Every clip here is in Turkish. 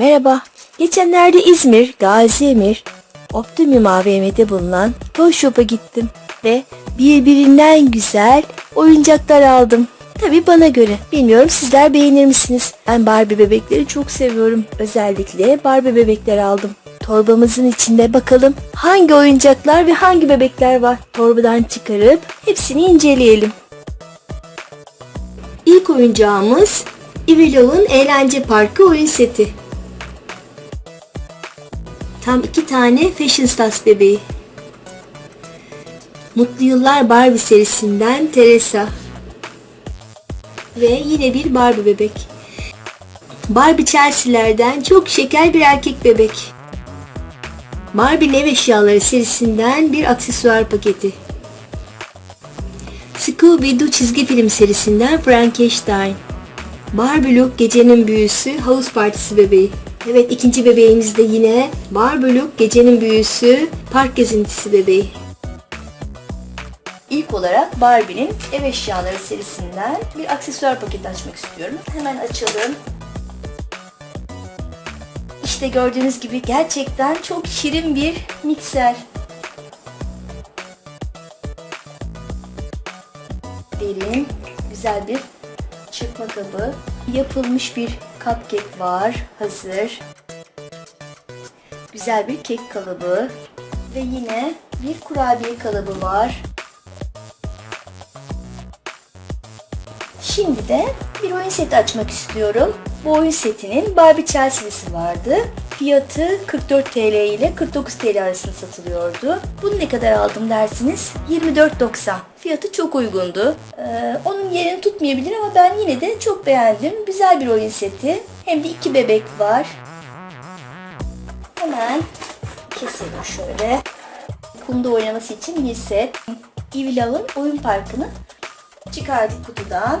Merhaba. Geçenlerde İzmir, Gaziemir, Optimum AVM'de bulunan Toy Shop'a gittim ve birbirinden güzel oyuncaklar aldım. Tabi bana göre. Bilmiyorum sizler beğenir misiniz? Ben Barbie bebekleri çok seviyorum. Özellikle Barbie bebekler aldım. Torbamızın içinde bakalım hangi oyuncaklar ve hangi bebekler var. Torbadan çıkarıp hepsini inceleyelim. İlk oyuncağımız Ivilov'un Eğlence Parkı oyun seti. Tam iki tane Fashion Stars bebeği. Mutlu Yıllar Barbie serisinden Teresa. Ve yine bir Barbie bebek. Barbie Chelsea'lerden çok şeker bir erkek bebek. Barbie ev eşyaları serisinden bir aksesuar paketi. Scooby-Doo çizgi film serisinden Frankenstein. Barbie Look gecenin büyüsü havuz partisi bebeği. Evet ikinci bebeğimiz de yine Barbie Look gecenin büyüsü park gezintisi bebeği. İlk olarak Barbie'nin ev eşyaları serisinden bir aksesuar paketi açmak istiyorum. Hemen açalım. İşte gördüğünüz gibi gerçekten çok şirin bir mikser. Derin, güzel bir çırpma kabı. Yapılmış bir cupcake var, hazır. Güzel bir kek kalıbı ve yine bir kurabiye kalıbı var. Şimdi de bir oyun seti açmak istiyorum. Bu oyun setinin Barbie Chelsea'lisi vardı. Fiyatı 44 TL ile 49 TL arasında satılıyordu. Bunu ne kadar aldım dersiniz? 24.90. Fiyatı çok uygundu. Ee, onun yerini tutmayabilir ama ben yine de çok beğendim. Güzel bir oyun seti. Hem de iki bebek var. Hemen keselim şöyle. Kumda oynaması için bir set. Evil oyun parkını çıkardık kutudan.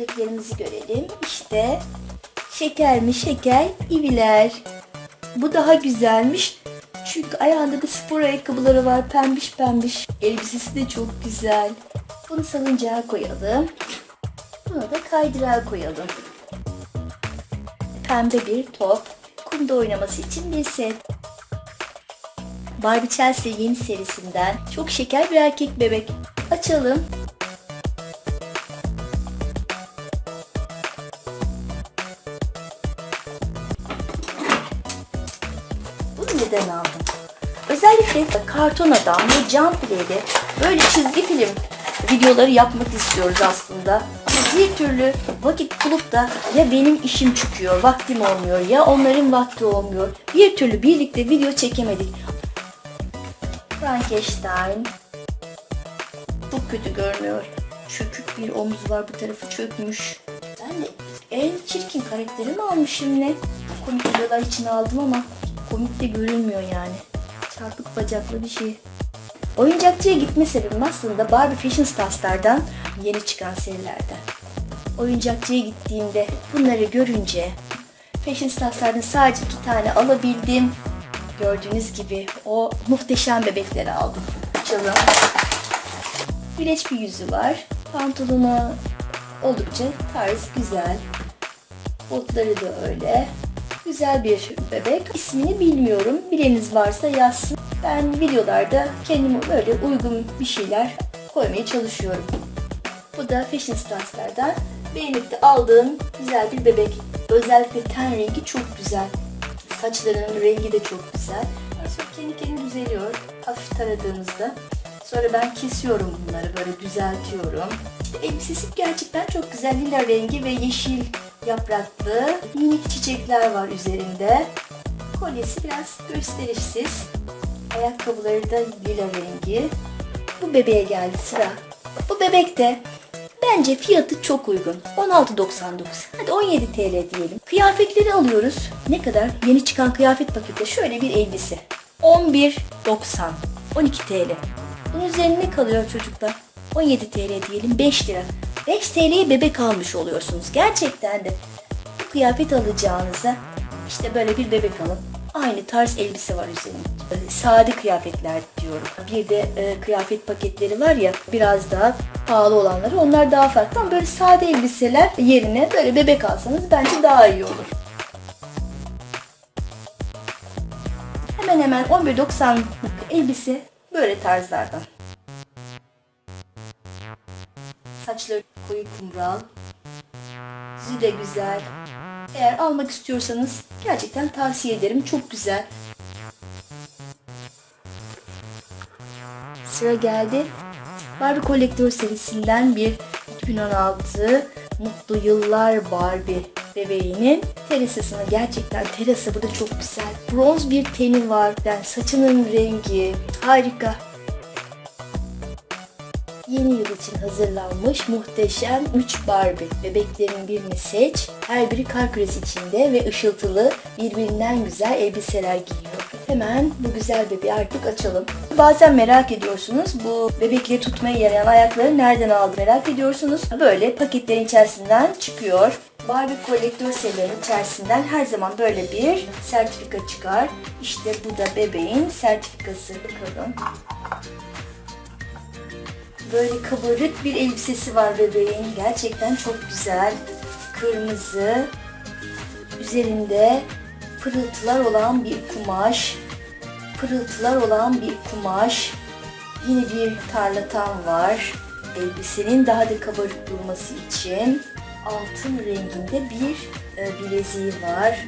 Bebeklerimizi görelim. İşte şeker mi şeker iviler. Bu daha güzelmiş. Çünkü ayağında da spor ayakkabıları var pembiş pembiş. Elbisesi de çok güzel. Bunu salıncağa koyalım. Bunu da kaydırağa koyalım. Pembe bir top. Kumda oynaması için bir set. Barbie Chelsea yeni serisinden çok şeker bir erkek bebek. Açalım. Özellikle karton adam ve cam play'de böyle çizgi film videoları yapmak istiyoruz aslında. Ama bir türlü vakit bulup da ya benim işim çıkıyor, vaktim olmuyor ya onların vakti olmuyor. Bir türlü birlikte video çekemedik. Frankenstein. Çok kötü görünüyor. Çökük bir omuz var bu tarafı çökmüş. Ben de en çirkin karakterimi almışım ne? Komik videolar için aldım ama komik de görünmüyor yani. Çarpık bacaklı bir şey. Oyuncakçıya gitme sebebim aslında Barbie Fashion Stars'lardan yeni çıkan serilerden. Oyuncakçıya gittiğimde bunları görünce Fashion Stars'lardan sadece iki tane alabildim. Gördüğünüz gibi o muhteşem bebekleri aldım. Açalım. Güneş bir yüzü var. Pantolonu oldukça tarz, güzel. Botları da öyle. Güzel bir bebek. İsmini bilmiyorum. Bileniz varsa yazsın. Ben videolarda kendime böyle uygun bir şeyler koymaya çalışıyorum. Bu da Fashion Stars'lardan beğenip de aldığım güzel bir bebek. Özellikle ten rengi çok güzel. Saçlarının rengi de çok güzel. Sonra kendi kendine düzeliyor. Hafif taradığımızda. Sonra ben kesiyorum bunları böyle düzeltiyorum. İşte elbisesi gerçekten çok güzel. Lila rengi ve yeşil yapraklı minik çiçekler var üzerinde. Kolyesi biraz gösterişsiz. Ayakkabıları da lila rengi. Bu bebeğe geldi sıra. Bu bebek de bence fiyatı çok uygun. 16.99. Hadi 17 TL diyelim. Kıyafetleri alıyoruz. Ne kadar? Yeni çıkan kıyafet paketi şöyle bir elbise. 11.90. 12 TL. Bunun üzerine ne kalıyor çocuklar? 17 TL diyelim 5 lira. 5 TL'ye bebek almış oluyorsunuz. Gerçekten de bu kıyafet alacağınıza işte böyle bir bebek alın. aynı tarz elbise var üzerinde. Sade kıyafetler diyorum. Bir de e, kıyafet paketleri var ya biraz daha pahalı olanları onlar daha farklı ama böyle sade elbiseler yerine böyle bebek alsanız bence daha iyi olur. Hemen hemen 11.90'lık elbise böyle tarzlardan. Saçları koyu kumral. Yüzü de güzel. Eğer almak istiyorsanız gerçekten tavsiye ederim. Çok güzel. Sıra geldi. Barbie Kolektör serisinden bir 2016 Mutlu Yıllar Barbie bebeğinin terasasını gerçekten terası burada çok güzel. Bronz bir teni var. Yani saçının rengi harika. Yeni yıl için hazırlanmış muhteşem 3 Barbie. Bebeklerin birini seç. Her biri kar küresi içinde ve ışıltılı birbirinden güzel elbiseler giyiyor. Hemen bu güzel bebeği artık açalım. Bazen merak ediyorsunuz bu bebekleri tutmaya yarayan ayakları nereden aldı merak ediyorsunuz. Böyle paketlerin içerisinden çıkıyor. Barbie kolektör serilerinin içerisinden her zaman böyle bir sertifika çıkar. İşte bu da bebeğin sertifikası. Bakalım. Böyle kabarık bir elbisesi var bebeğin. Gerçekten çok güzel. Kırmızı. Üzerinde pırıltılar olan bir kumaş. Pırıltılar olan bir kumaş. Yine bir tarlatan var. Elbisenin daha da kabarık durması için altın renginde bir e, bileziği var.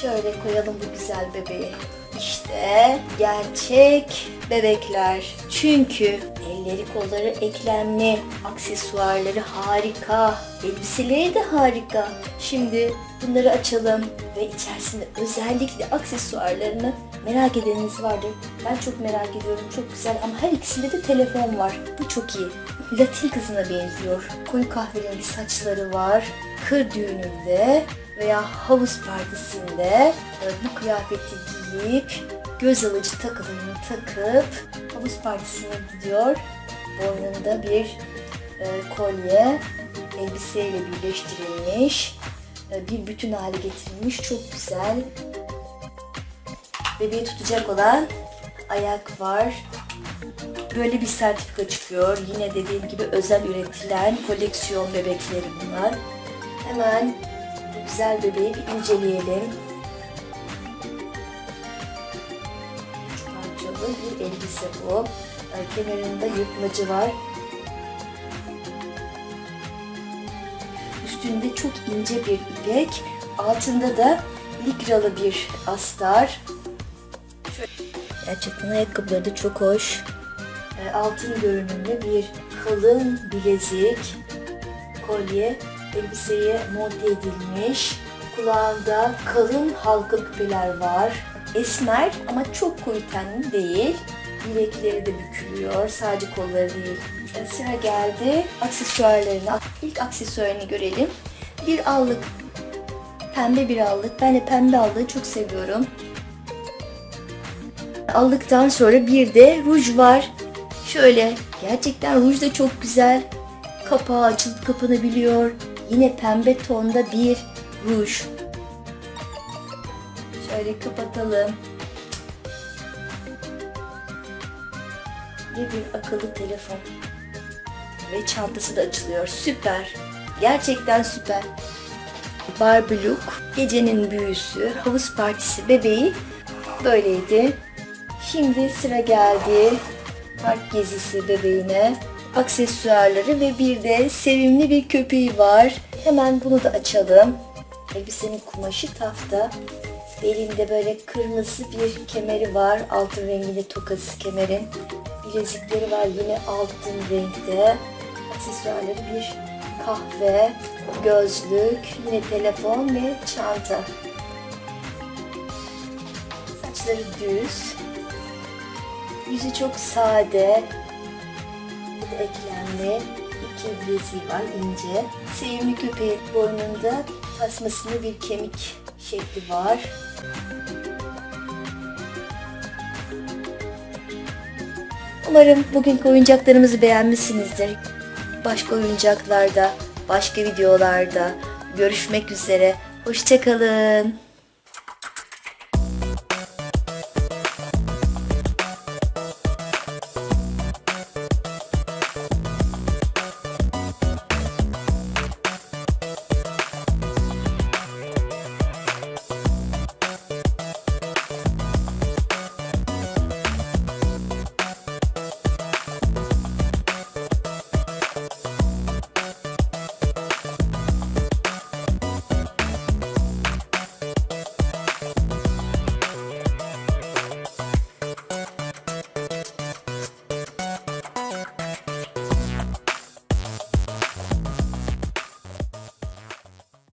Şöyle koyalım bu güzel bebeği. İşte gerçek bebekler. Çünkü elleri kolları eklemli, aksesuarları harika, elbiseleri de harika. Şimdi bunları açalım ve içerisinde özellikle aksesuarlarını merak edeniniz vardır. Ben çok merak ediyorum. Çok güzel ama her ikisinde de telefon var. Bu çok iyi. Latin kızına benziyor. Koyu kahverengi saçları var. Kır düğününde veya havuz partisinde bu kıyafeti giyip göz alıcı takılarını takıp havuz partisine gidiyor. Boynunda bir e, kolye elbiseyle birleştirilmiş. E, bir bütün hale getirilmiş. Çok güzel. Bebeği tutacak olan ayak var. Böyle bir sertifika çıkıyor. Yine dediğim gibi özel üretilen koleksiyon bebekleri bunlar. Hemen güzel bebeği bir inceleyelim. Üç parçalı bir elbise bu. Ee, Kemerinde yırtmacı var. Üstünde çok ince bir ipek. Altında da likralı bir astar. Gerçekten ayakkabıları da çok hoş. Ee, Altın görünümlü bir kalın bilezik, kolye, elbiseye monte edilmiş. Kulağında kalın halka küpeler var. Esmer ama çok koyu tenli değil. Bilekleri de bükülüyor. Sadece kolları değil. Sıra geldi aksesuarlarına. İlk aksesuarını görelim. Bir allık. Pembe bir allık. Ben de pembe allığı çok seviyorum. Aldıktan sonra bir de ruj var. Şöyle gerçekten ruj da çok güzel. Kapağı açılıp kapanabiliyor. Yine pembe tonda bir ruj. Şöyle kapatalım. Ve bir akıllı telefon. Ve çantası da açılıyor. Süper. Gerçekten süper. Barbie look, gecenin büyüsü, havuz partisi bebeği böyleydi. Şimdi sıra geldi park gezisi bebeğine. Aksesuarları ve bir de sevimli bir köpeği var. Hemen bunu da açalım. Elbisenin kumaşı tafta. Belinde böyle kırmızı bir kemeri var. Altın renginde tokası kemerin. Bilezikleri var yine altın renkte. Aksesuarları bir kahve, gözlük, yine telefon ve çanta. Saçları düz. Yüzü çok sade. De eklemli. İki bileziği var ince. Sevimli köpeğin boynunda tasmasında bir kemik şekli var. Umarım bugünkü oyuncaklarımızı beğenmişsinizdir. Başka oyuncaklarda, başka videolarda görüşmek üzere. Hoşçakalın.